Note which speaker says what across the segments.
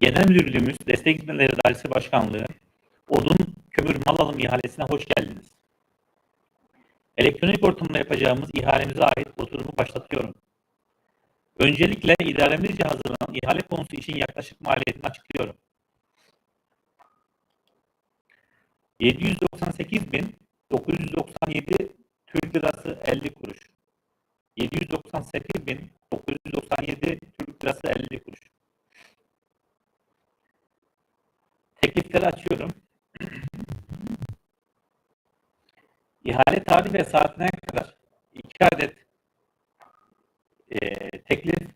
Speaker 1: Genel Müdürlüğümüz Destek Hizmetleri Dairesi Başkanlığı Odun Kömür Mal Alım ihalesine hoş geldiniz. Elektronik ortamda yapacağımız ihalemize ait oturumu başlatıyorum. Öncelikle idaremizce hazırlanan ihale konusu için yaklaşık maliyetini açıklıyorum. 798.997 Türk Lirası 50 kuruş. 798.997 Türk Lirası 50 kuruş. Teklifleri açıyorum. İhale tarihi ve saatine kadar iki adet e, teklif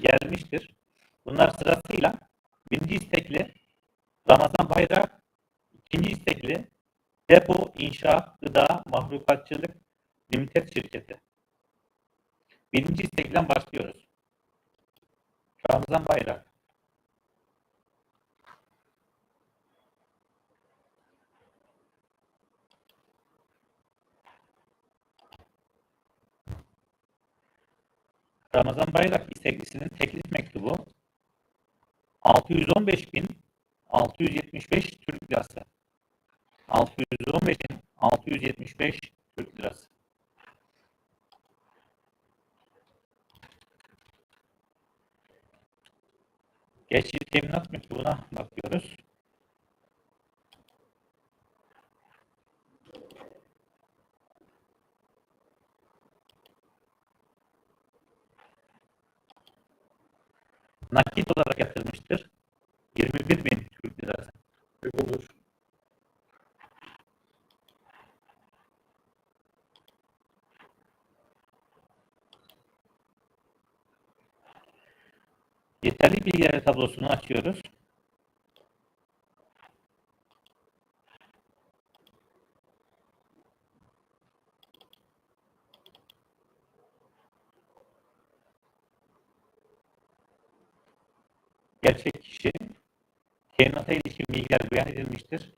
Speaker 1: gelmiştir. Bunlar sırasıyla birinci istekli Ramazan Bayrak, ikinci istekli Depo İnşaat Gıda Mahlukatçılık Limited şirketi. Birinci istekten başlıyoruz. Ramazan Bayrak. Ramazan Bayrak isteklisinin teklif mektubu 615.675 Türk Lirası. 615.675 Türk Lirası. Geçici teminat mektubuna bakıyoruz. Nakit olarak yatırmıştır. 21 bin Türk lirası.
Speaker 2: Olur.
Speaker 1: Yeterli bilgiler tablosunu açıyoruz. Gerçek kişi teminata ilişkin bilgiler beyan edilmiştir.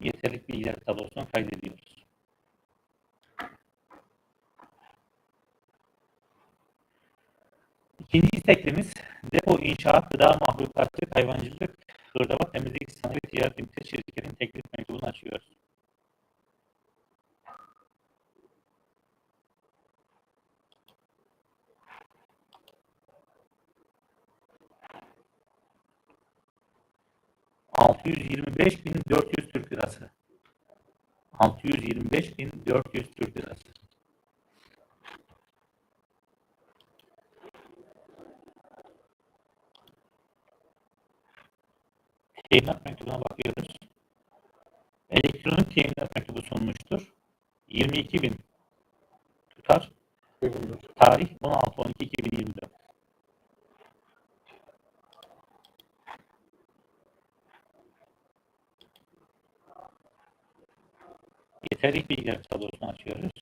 Speaker 1: Yeterlik bilgiler tablosunu kaydediyoruz. İkinci isteklimiz depo inşaat, gıda mahlukatçılık, hayvancılık, temizlik sanayi ve ticaret limited şirketinin teklif mektubunu açıyoruz. Altı yüz yirmi beş bin dört yüz Türk lirası. Altı yüz yirmi beş bin dört yüz Türk lirası. Teminat mektubuna bakıyoruz. Elektronik teminat mektubu sunmuştur. 22 bin tutar. Tarih 16-12-2024. Yeterli bilgiler tablosunu açıyoruz.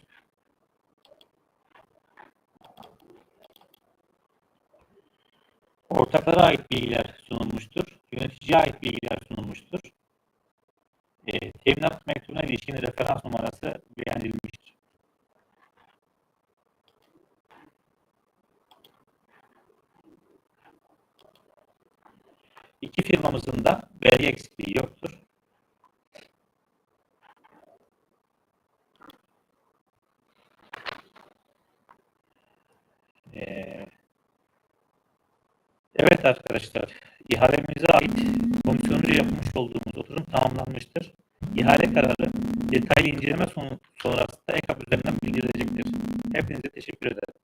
Speaker 1: Ortaklara ait bilgiler sunulmuştur. Yöneticiye ait bilgiler sunulmuştur. E, teminat mektubuna ilişkin referans numarası beyan edilmiştir. İki firmamızın da vergi eksikliği yoktur. Ee, Evet arkadaşlar, ihalemize ait komisyoncu yapmış olduğumuz oturum tamamlanmıştır. İhale kararı detaylı inceleme sonu sonrasında EKAP üzerinden bildirilecektir. Hepinize teşekkür ederim.